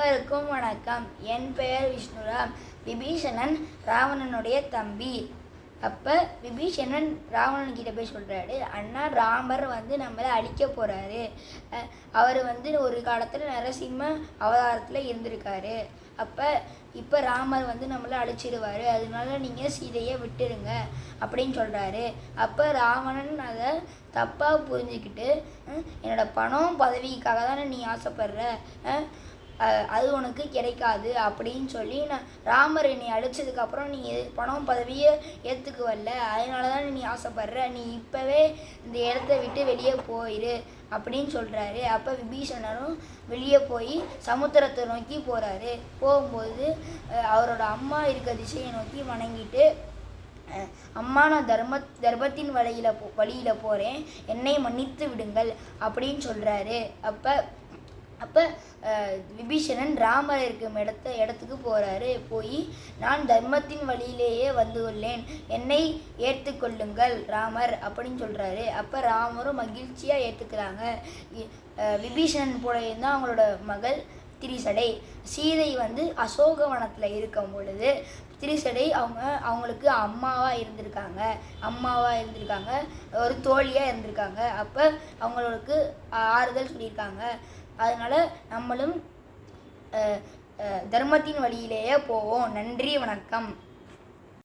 அனைவருக்கும் வணக்கம். என் பெயர் விஷ்ணுராம் விபீஷணன் ராவணனுடைய தம்பி. அப்போ விபீஷணன் ராவணன் கிட்ட போய் சொல்கிறாரு அண்ணா ராமர் வந்து நம்மளை அழிக்க போகிறாரு அவர் வந்து ஒரு காலத்தில் நரசிம்ம அவதாரத்தில் இருந்திருக்காரு. அப்போ இப்போ ராமர் வந்து நம்மளை அழிச்சிடுவார் அதனால நீங்கள் சீதையை விட்டுருங்க அப்படின்னு சொல்கிறாரு அப்போ ராவணன் அதை தப்பாக புரிஞ்சுக்கிட்டு என்னோடய பணம் பதவிக்காக தானே நீ ஆசைப்படுற? அது உனக்கு கிடைக்காது அப்படின்னு சொல்லி நான் ராமர் என்னை அழிச்சதுக்கப்புறம் நீ பணம் பணம் பதவியை ஏற்றுக்குவல்ல அதனால தான் நீ ஆசைப்படுற. நீ இப்போவே இந்த இடத்த விட்டு வெளியே போயிரு அப்படின்னு சொல்கிறாரு அப்போ விபீஷணரும் வெளியே போய் சமுத்திரத்தை நோக்கி போகிறாரு போகும்போது அவரோட அம்மா இருக்க திசையை நோக்கி வணங்கிட்டு அம்மா நான் தர்ம தர்மத்தின் வழியில் போ வழியில் போகிறேன் என்னை மன்னித்து விடுங்கள் அப்படின்னு சொல்கிறாரு அப்போ அப்போ விபீஷணன் ராமர் இருக்கும் இடத்த இடத்துக்கு போகிறாரு போய் நான் தர்மத்தின் வழியிலேயே வந்துள்ளேன். என்னை ஏற்றுக்கொள்ளுங்கள் ராமர் அப்படின்னு சொல்கிறாரு அப்போ ராமரும் மகிழ்ச்சியாக ஏற்றுக்கிறாங்க விபீஷணன் போல தான் அவங்களோட மகள் திரிசடை. சீதை வந்து அசோகவனத்தில் இருக்கும் பொழுது திரிசடை அவங்க அவங்களுக்கு அம்மாவாக இருந்திருக்காங்க. அம்மாவாக இருந்திருக்காங்க. ஒரு தோழியாக இருந்திருக்காங்க. அப்போ அவங்களுக்கு ஆறுதல் சொல்லியிருக்காங்க. அதனால் நம்மளும் தர்மத்தின் வழியிலேயே போவோம். நன்றி வணக்கம்.